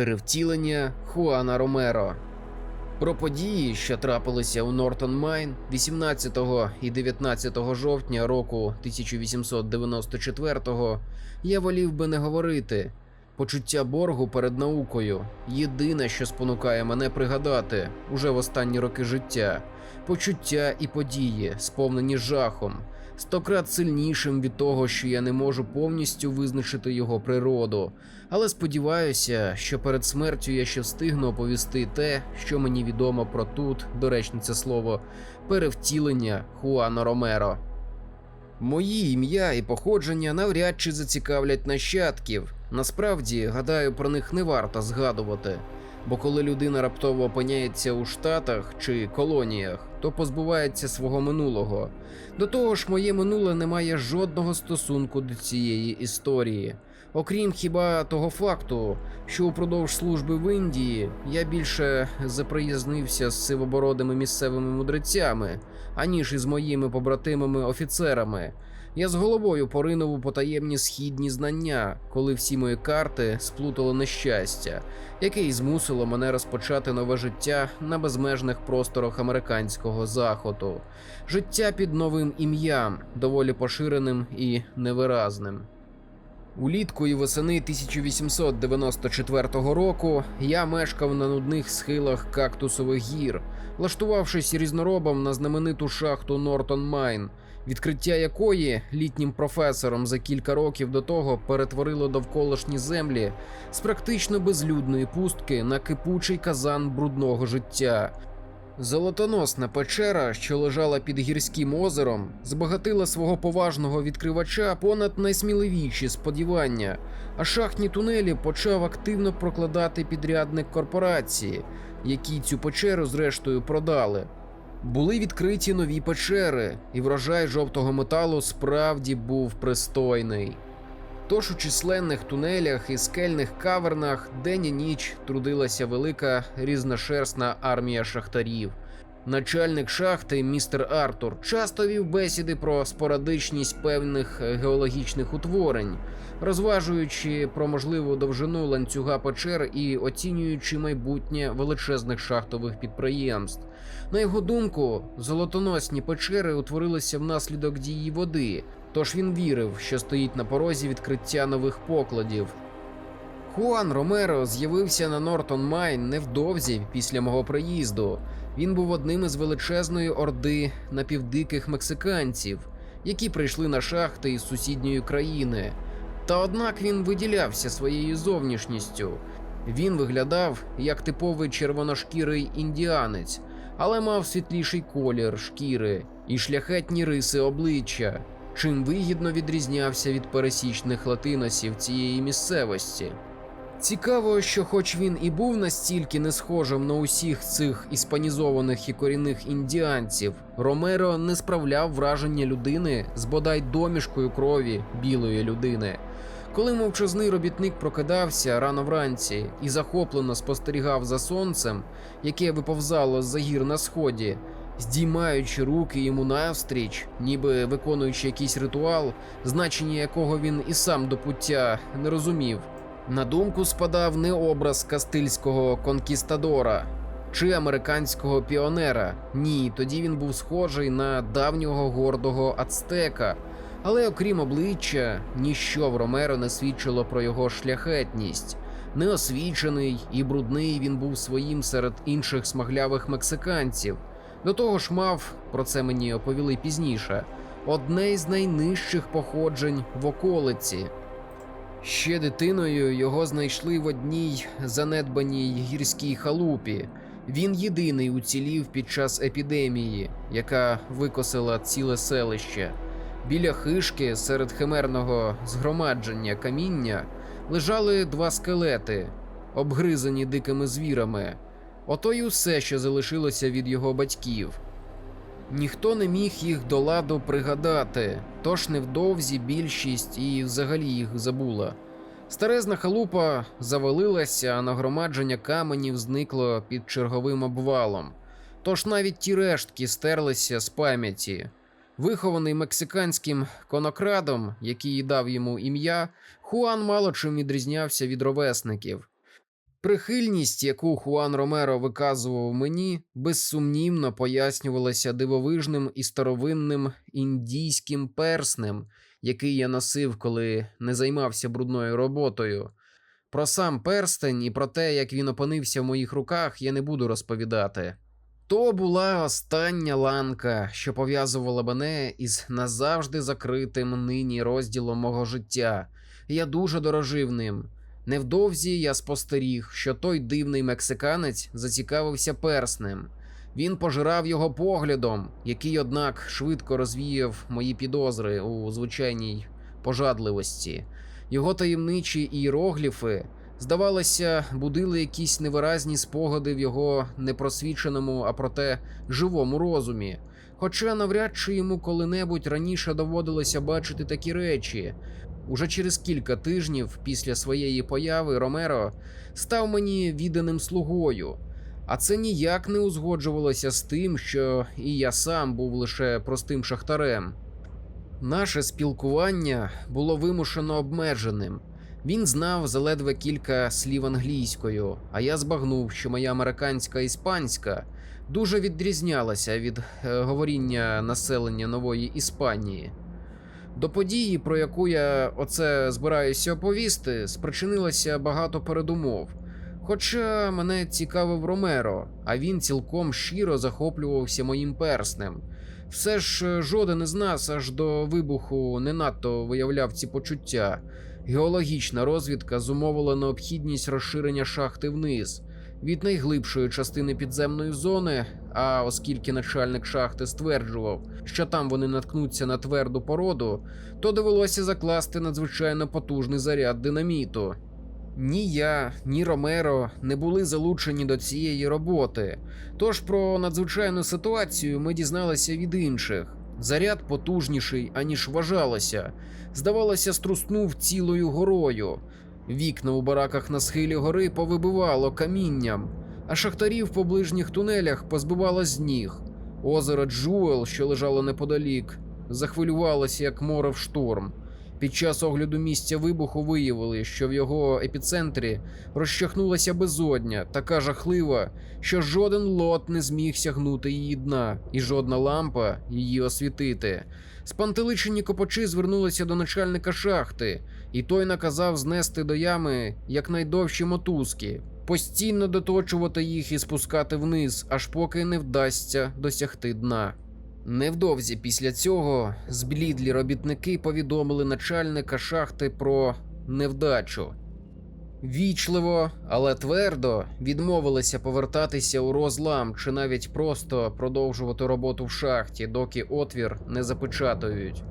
Перевтілення Хуана Ромеро. Про події, що трапилися у Нортон Майн 18 і 19 жовтня року 1894-го, я волів би не говорити. Почуття боргу перед наукою єдине, що спонукає мене пригадати уже в останні роки життя, почуття і події, сповнені жахом, стократ сильнішим від того, що я не можу повністю визначити його природу. Але сподіваюся, що перед смертю я ще встигну оповісти те, що мені відомо про тут, доречне це слово, перевтілення Хуана Ромеро. Мої ім'я і походження навряд чи зацікавлять нащадків. Насправді, гадаю, про них не варто згадувати. Бо коли людина раптово опиняється у штатах чи колоніях, то позбувається свого минулого. До того ж, моє минуле не має жодного стосунку до цієї історії. Окрім хіба того факту, що упродовж служби в Індії я більше заприязнився з сивобородими місцевими мудрецями, аніж із моїми побратимами офіцерами. Я з головою поринув у потаємні східні знання, коли всі мої карти сплутало нещастя, яке й змусило мене розпочати нове життя на безмежних просторах американського заходу. Життя під новим ім'ям, доволі поширеним і невиразним. Улітку і восени 1894 року я мешкав на нудних схилах кактусових гір, влаштувавшись різноробом на знамениту шахту Нортон Майн, відкриття якої літнім професором за кілька років до того перетворило довколишні землі з практично безлюдної пустки на кипучий казан брудного життя. Золотоносна печера, що лежала під гірським озером, збагатила свого поважного відкривача понад найсміливіші сподівання, а шахтні тунелі почав активно прокладати підрядник корпорації, які цю печеру зрештою продали. Були відкриті нові печери, і врожай жовтого металу справді був пристойний. Тож у численних тунелях і скельних кавернах день і ніч трудилася велика різношерстна армія шахтарів. Начальник шахти, містер Артур, часто вів бесіди про спорадичність певних геологічних утворень, розважуючи про можливу довжину ланцюга печер і оцінюючи майбутнє величезних шахтових підприємств. На його думку, золотоносні печери утворилися внаслідок дії води, тож він вірив, що стоїть на порозі відкриття нових покладів. Хуан Ромеро з'явився на Нортон Майн невдовзі після мого приїзду. Він був одним із величезної орди напівдиких мексиканців, які прийшли на шахти із сусідньої країни. Та однак він виділявся своєю зовнішністю. Він виглядав як типовий червоношкірий індіанець, але мав світліший колір шкіри і шляхетні риси обличчя, чим вигідно відрізнявся від пересічних латиносів цієї місцевості. Цікаво, що, хоч він і був настільки не схожим на усіх цих іспанізованих і корінних індіанців, Ромеро не справляв враження людини з бодай домішкою крові білої людини. Коли мовчазний робітник прокидався рано вранці і захоплено спостерігав за сонцем, яке виповзало з-за гір на сході, здіймаючи руки йому навстріч, ніби виконуючи якийсь ритуал, значення якого він і сам до пуття не розумів. На думку спадав не образ кастильського конкістадора чи американського піонера. Ні, тоді він був схожий на давнього гордого ацтека. Але окрім обличчя, ніщо в Ромеро не свідчило про його шляхетність. Неосвічений і брудний він був своїм серед інших смаглявих мексиканців. До того ж мав, про це мені оповіли пізніше, одне із найнижчих походжень в околиці. Ще дитиною його знайшли в одній занедбаній гірській халупі. Він єдиний уцілів під час епідемії, яка викосила ціле селище. Біля хишки серед химерного згромадження каміння лежали два скелети, обгризані дикими звірами. Ото й усе, що залишилося від його батьків. Ніхто не міг їх до ладу пригадати, тож невдовзі більшість і взагалі їх забула. Старезна халупа завалилася, а нагромадження каменів зникло під черговим обвалом. Тож навіть ті рештки стерлися з пам'яті. Вихований мексиканським конокрадом, який дав йому ім'я, Хуан мало чим відрізнявся від ровесників. Прихильність, яку Хуан Ромеро виказував мені, безсумнівно пояснювалася дивовижним і старовинним індійським перснем, який я носив, коли не займався брудною роботою. Про сам перстень і про те, як він опинився в моїх руках, я не буду розповідати. То була остання ланка, що пов'язувала мене із назавжди закритим нині розділом мого життя. Я дуже дорожив ним. Невдовзі я спостеріг, що той дивний мексиканець зацікавився перснем. Він пожирав його поглядом, який, однак, швидко розвіяв мої підозри у звичайній пожадливості. Його таємничі іерогліфи, здавалося, будили якісь невиразні спогади в його непросвіченому, а проте живому розумі. Хоча навряд чи йому коли-небудь раніше доводилося бачити такі речі. Уже через кілька тижнів після своєї появи Ромеро став мені відданим слугою, а це ніяк не узгоджувалося з тим, що і я сам був лише простим шахтарем. Наше спілкування було вимушено обмеженим. Він знав заледве кілька слів англійською, а я збагнув, що моя американська іспанська дуже відрізнялася від е, говоріння населення нової Іспанії. До події, про яку я оце збираюся оповісти, спричинилося багато передумов. Хоча мене цікавив Ромеро, а він цілком щиро захоплювався моїм перснем. Все ж е, жоден із нас аж до вибуху не надто виявляв ці почуття. Геологічна розвідка зумовила необхідність розширення шахти вниз від найглибшої частини підземної зони. А оскільки начальник шахти стверджував, що там вони наткнуться на тверду породу, то довелося закласти надзвичайно потужний заряд динаміту. Ні я, ні Ромеро не були залучені до цієї роботи, тож про надзвичайну ситуацію ми дізналися від інших. Заряд потужніший, аніж вважалося. Здавалося, струснув цілою горою. Вікна у бараках на схилі гори повибивало камінням, а шахтарів по ближніх тунелях позбивало з ніг. Озеро Джуел, що лежало неподалік, захвилювалося, як море в шторм. Під час огляду місця вибуху виявили, що в його епіцентрі розчахнулася безодня, така жахлива, що жоден лот не зміг сягнути її дна, і жодна лампа її освітити. Спантеличені копачі звернулися до начальника шахти, і той наказав знести до ями якнайдовші мотузки, постійно доточувати їх і спускати вниз, аж поки не вдасться досягти дна. Невдовзі після цього зблідлі робітники повідомили начальника шахти про невдачу. Вічливо, але твердо відмовилися повертатися у розлам чи навіть просто продовжувати роботу в шахті, доки отвір не запечатають.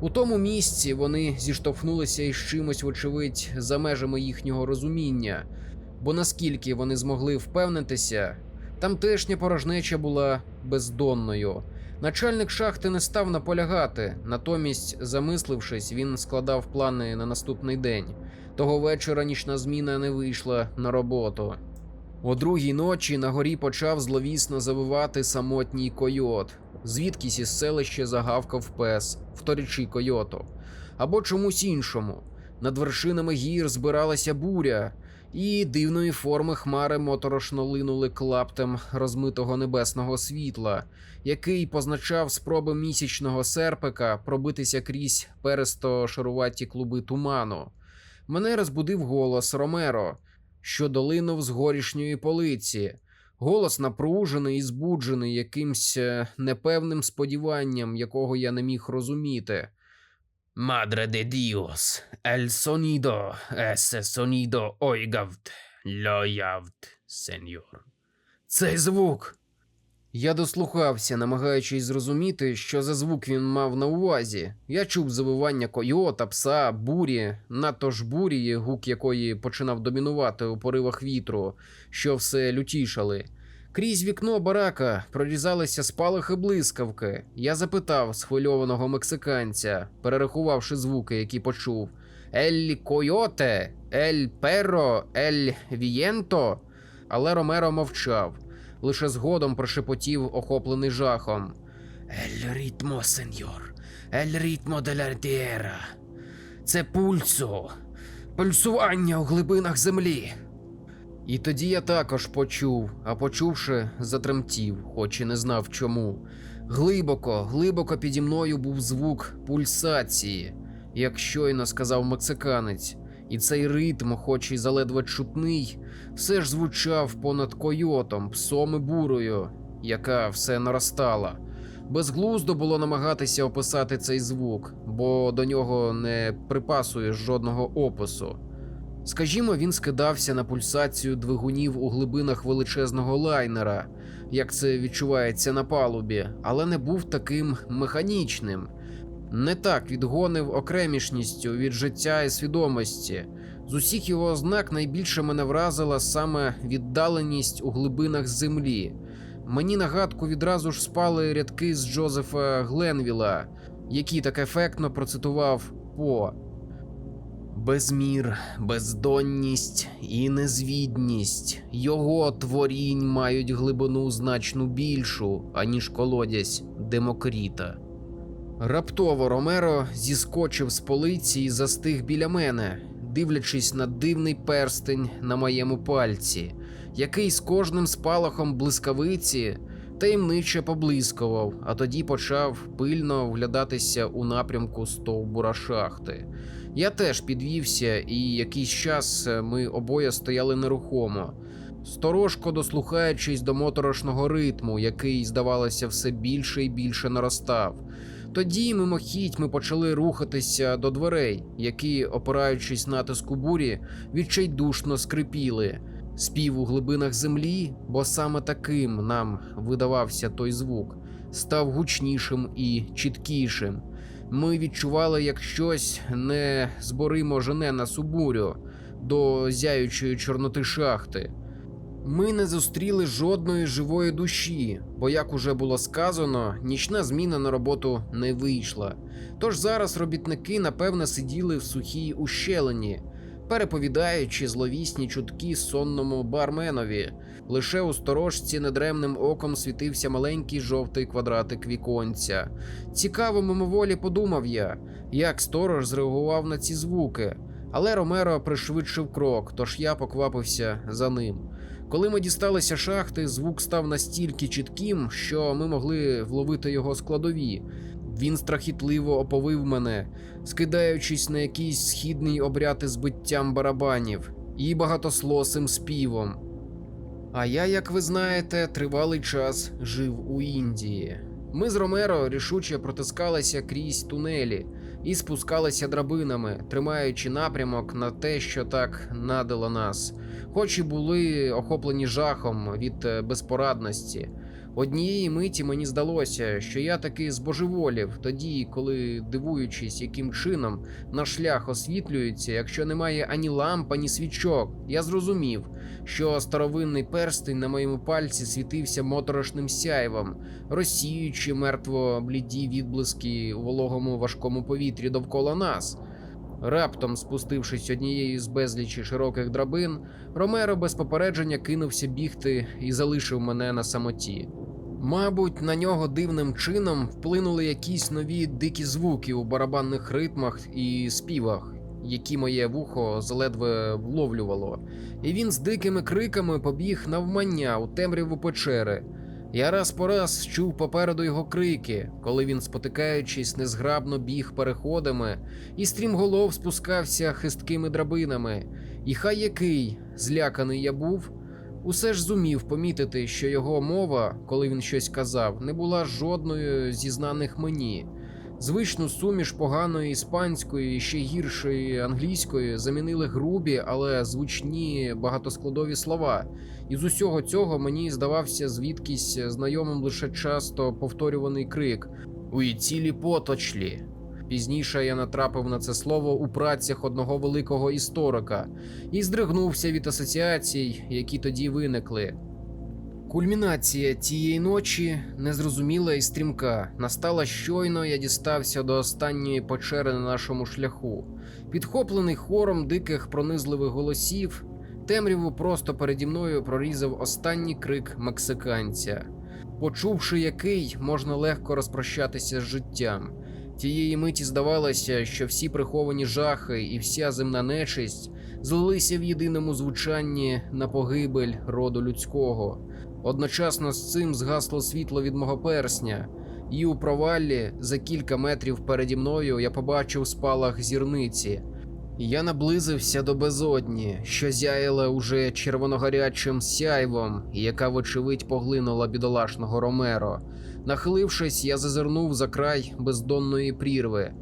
У тому місці вони зіштовхнулися із чимось, вочевидь, за межами їхнього розуміння, бо наскільки вони змогли впевнитися, тамтешня порожнеча була бездонною. Начальник шахти не став наполягати, натомість, замислившись, він складав плани на наступний день. Того вечора нічна зміна не вийшла на роботу. О другій ночі на горі почав зловісно завивати самотній койот, звідкись із селища загавкав пес, вторічі койоту, або чомусь іншому. Над вершинами гір збиралася буря, і дивної форми хмари моторошно линули клаптем розмитого небесного світла, який позначав спроби місячного серпика пробитися крізь пересто шаруваті клуби туману. Мене розбудив голос Ромеро, що долинув з горішньої полиці. Голос напружений і збуджений якимсь е, непевним сподіванням, якого я не міг розуміти. Мадре де діос, ель сонідо, есе сонідо ойгавт, loyavt, сеньор. Цей звук. Я дослухався, намагаючись зрозуміти, що за звук він мав на увазі. Я чув завивання койота, пса, бурі, надто ж бурі, гук якої починав домінувати у поривах вітру, що все лютішали. Крізь вікно барака прорізалися спалахи блискавки. Я запитав схвильованого мексиканця, перерахувавши звуки, які почув: Ель койоте, ель перо, ель вієнто. Але Ромеро мовчав, лише згодом прошепотів, охоплений жахом. Ель ритмо, сеньор, ель ритмо де ла. Це пульсо, пульсування у глибинах землі. І тоді я також почув, а почувши, затремтів, хоч і не знав чому. Глибоко, глибоко піді мною був звук пульсації, як щойно сказав мексиканець, і цей ритм, хоч і заледве чутний, все ж звучав понад койотом, псом і бурою, яка все наростала. Безглуздо було намагатися описати цей звук, бо до нього не припасуєш жодного опису. Скажімо, він скидався на пульсацію двигунів у глибинах величезного лайнера, як це відчувається на палубі, але не був таким механічним. Не так відгонив окремішністю від життя і свідомості. З усіх його ознак найбільше мене вразила саме віддаленість у глибинах землі. Мені нагадку відразу ж спали рядки з Джозефа Гленвіла, які так ефектно процитував По. Безмір, бездонність і незвідність його творінь мають глибину значно більшу, аніж колодязь Демокріта. Раптово Ромеро зіскочив з полиці і застиг біля мене, дивлячись на дивний перстень на моєму пальці, який з кожним спалахом блискавиці таємниче поблискував, а тоді почав пильно вглядатися у напрямку стовбура шахти. Я теж підвівся, і якийсь час е, ми обоє стояли нерухомо, сторожко дослухаючись до моторошного ритму, який, здавалося, все більше і більше наростав. Тоді, мимохідь, ми почали рухатися до дверей, які, опираючись натиску бурі, відчайдушно скрипіли. Спів у глибинах землі, бо саме таким нам видавався той звук, став гучнішим і чіткішим. Ми відчували, як щось незборимо жене нас у бурю до зяючої чорноти шахти. Ми не зустріли жодної живої душі, бо, як уже було сказано, нічна зміна на роботу не вийшла. Тож зараз робітники, напевне, сиділи в сухій ущелині, переповідаючи зловісні чутки сонному барменові. Лише у сторожці недремним оком світився маленький жовтий квадратик віконця. Цікаво, мимоволі подумав я, як сторож зреагував на ці звуки. Але Ромеро пришвидшив крок, тож я поквапився за ним. Коли ми дісталися шахти, звук став настільки чітким, що ми могли вловити його складові. Він страхітливо оповив мене, скидаючись на якийсь східний обряд із биттям барабанів і багатослосим співом. А я, як ви знаєте, тривалий час жив у Індії. Ми з Ромеро рішуче протискалися крізь тунелі і спускалися драбинами, тримаючи напрямок на те, що так надало нас, хоч і були охоплені жахом від е, безпорадності. Однієї миті мені здалося, що я таки збожеволів тоді, коли, дивуючись, яким чином наш шлях освітлюється, якщо немає ані ламп, ані свічок, я зрозумів, що старовинний перстень на моєму пальці світився моторошним сяйвом, розсіюючи мертво бліді відблиски у вологому важкому повітрі довкола нас. Раптом, спустившись однією з безлічі широких драбин, Ромеро без попередження кинувся бігти і залишив мене на самоті. Мабуть, на нього дивним чином вплинули якісь нові дикі звуки у барабанних ритмах і співах, які моє вухо заледве вловлювало, і він з дикими криками побіг навмання у темряву печери. Я раз по раз чув попереду його крики, коли він, спотикаючись, незграбно біг переходами і стрімголов спускався хисткими драбинами. І хай який зляканий я був, усе ж зумів помітити, що його мова, коли він щось казав, не була жодною зі знаних мені. Звичну суміш поганої іспанської і ще гіршої англійської замінили грубі, але звучні багатоскладові слова. І з усього цього мені здавався звідкись знайомим лише часто повторюваний крик «Уї цілі поточлі. Пізніше я натрапив на це слово у працях одного великого історика і здригнувся від асоціацій, які тоді виникли. Кульмінація тієї ночі незрозуміла і стрімка. Настала щойно я дістався до останньої печери на нашому шляху. Підхоплений хором диких пронизливих голосів, темряву просто переді мною прорізав останній крик мексиканця, почувши який можна легко розпрощатися з життям. Тієї миті здавалося, що всі приховані жахи і вся земна нечисть злилися в єдиному звучанні на погибель роду людського. Одночасно з цим згасло світло від мого персня, і у проваллі за кілька метрів переді мною я побачив спалах зірниці. Я наблизився до безодні, що зяяла уже червоногарячим сяйвом, яка, вочевидь, поглинула бідолашного Ромеро. Нахилившись, я зазирнув за край бездонної прірви,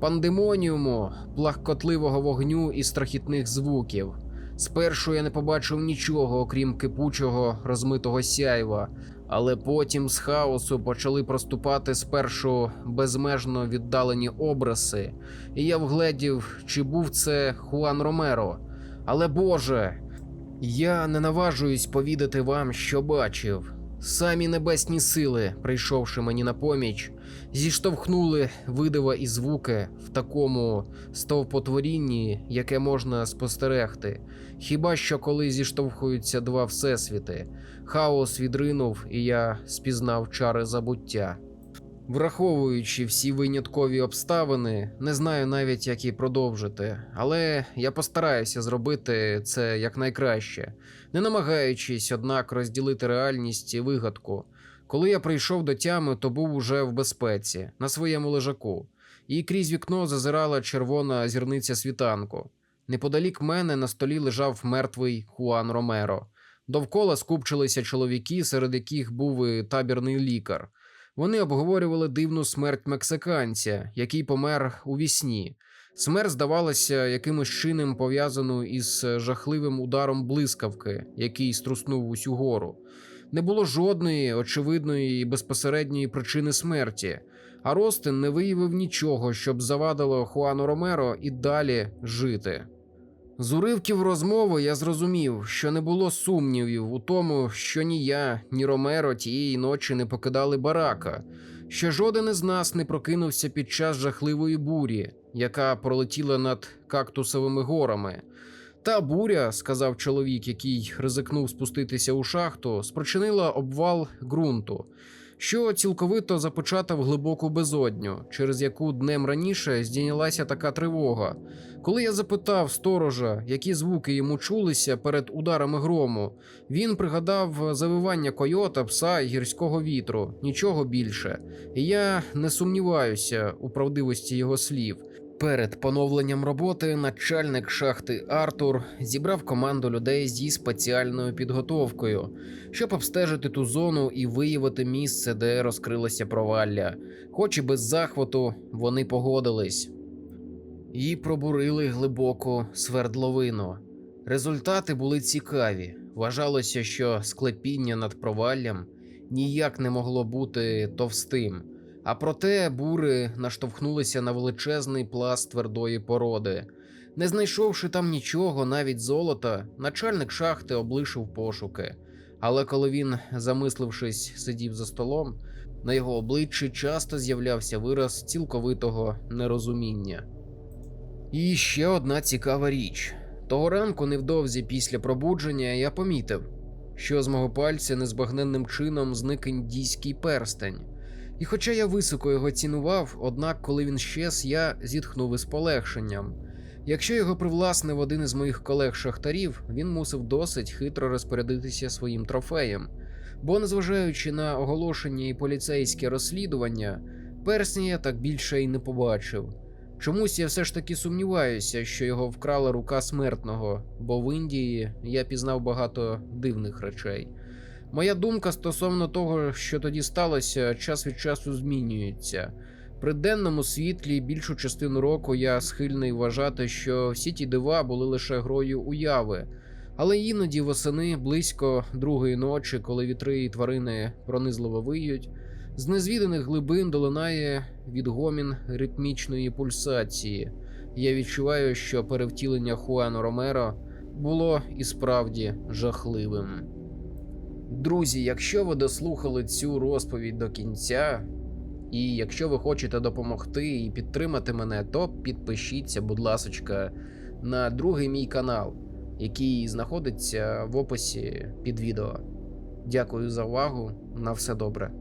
пандемоніуму, плахкотливого вогню і страхітних звуків. Спершу я не побачив нічого, окрім кипучого розмитого сяйва, але потім з хаосу почали проступати спершу безмежно віддалені образи, і я вгледів, чи був це Хуан Ромеро. Але Боже, я не наважуюсь повідати вам, що бачив. Самі небесні сили, прийшовши мені на поміч, зіштовхнули видива і звуки в такому стовпотворінні, яке можна спостерегти. Хіба що коли зіштовхуються два всесвіти, хаос відринув, і я спізнав чари забуття. Враховуючи всі виняткові обставини, не знаю навіть, як і продовжити, але я постараюся зробити це якнайкраще, не намагаючись, однак, розділити реальність і вигадку. Коли я прийшов до тями, то був уже в безпеці, на своєму лежаку, і крізь вікно зазирала червона зірниця світанку. Неподалік мене на столі лежав мертвий Хуан Ромеро. Довкола скупчилися чоловіки, серед яких був і табірний лікар. Вони обговорювали дивну смерть мексиканця, який помер у вісні. Смерть здавалася якимось чином пов'язаною із жахливим ударом блискавки, який струснув усю гору. Не було жодної очевидної і безпосередньої причини смерті, а Ростин не виявив нічого, щоб завадило Хуану Ромеро і далі жити. З уривків розмови я зрозумів, що не було сумнівів у тому, що ні я, ні Ромеро тієї ночі не покидали барака, що жоден із нас не прокинувся під час жахливої бурі, яка пролетіла над кактусовими горами. Та буря, сказав чоловік, який ризикнув спуститися у шахту, спричинила обвал ґрунту, що цілковито започатав глибоку безодню, через яку днем раніше здійнялася така тривога. Коли я запитав сторожа, які звуки йому чулися перед ударами грому, він пригадав завивання койота, пса і гірського вітру, нічого більше. І я не сумніваюся у правдивості його слів. Перед поновленням роботи начальник шахти Артур зібрав команду людей зі спеціальною підготовкою, щоб обстежити ту зону і виявити місце, де розкрилося провалля. Хоч і без захвату вони погодились і пробурили глибоку свердловину. Результати були цікаві. Вважалося, що склепіння над проваллям ніяк не могло бути товстим. А проте бури наштовхнулися на величезний пласт твердої породи. Не знайшовши там нічого, навіть золота, начальник шахти облишив пошуки. Але коли він, замислившись, сидів за столом, на його обличчі часто з'являвся вираз цілковитого нерозуміння. І ще одна цікава річ: того ранку, невдовзі після пробудження, я помітив, що з мого пальця незбагненним чином зник індійський перстень. І хоча я високо його цінував, однак, коли він щез, я зітхнув із полегшенням. Якщо його привласнив один із моїх колег-шахтарів, він мусив досить хитро розпорядитися своїм трофеєм. Бо, незважаючи на оголошення і поліцейське розслідування, персня я так більше й не побачив. Чомусь я все ж таки сумніваюся, що його вкрала рука смертного, бо в Індії я пізнав багато дивних речей. Моя думка стосовно того, що тоді сталося, час від часу змінюється. При денному світлі більшу частину року я схильний вважати, що всі ті дива були лише грою уяви, але іноді восени близько другої ночі, коли вітри і тварини пронизливо виють, з незвіданих глибин долинає відгомін ритмічної пульсації. Я відчуваю, що перевтілення Хуану Ромеро було і справді жахливим. Друзі, якщо ви дослухали цю розповідь до кінця, і якщо ви хочете допомогти і підтримати мене, то підпишіться, будь ласочка, на другий мій канал, який знаходиться в описі під відео. Дякую за увагу. На все добре.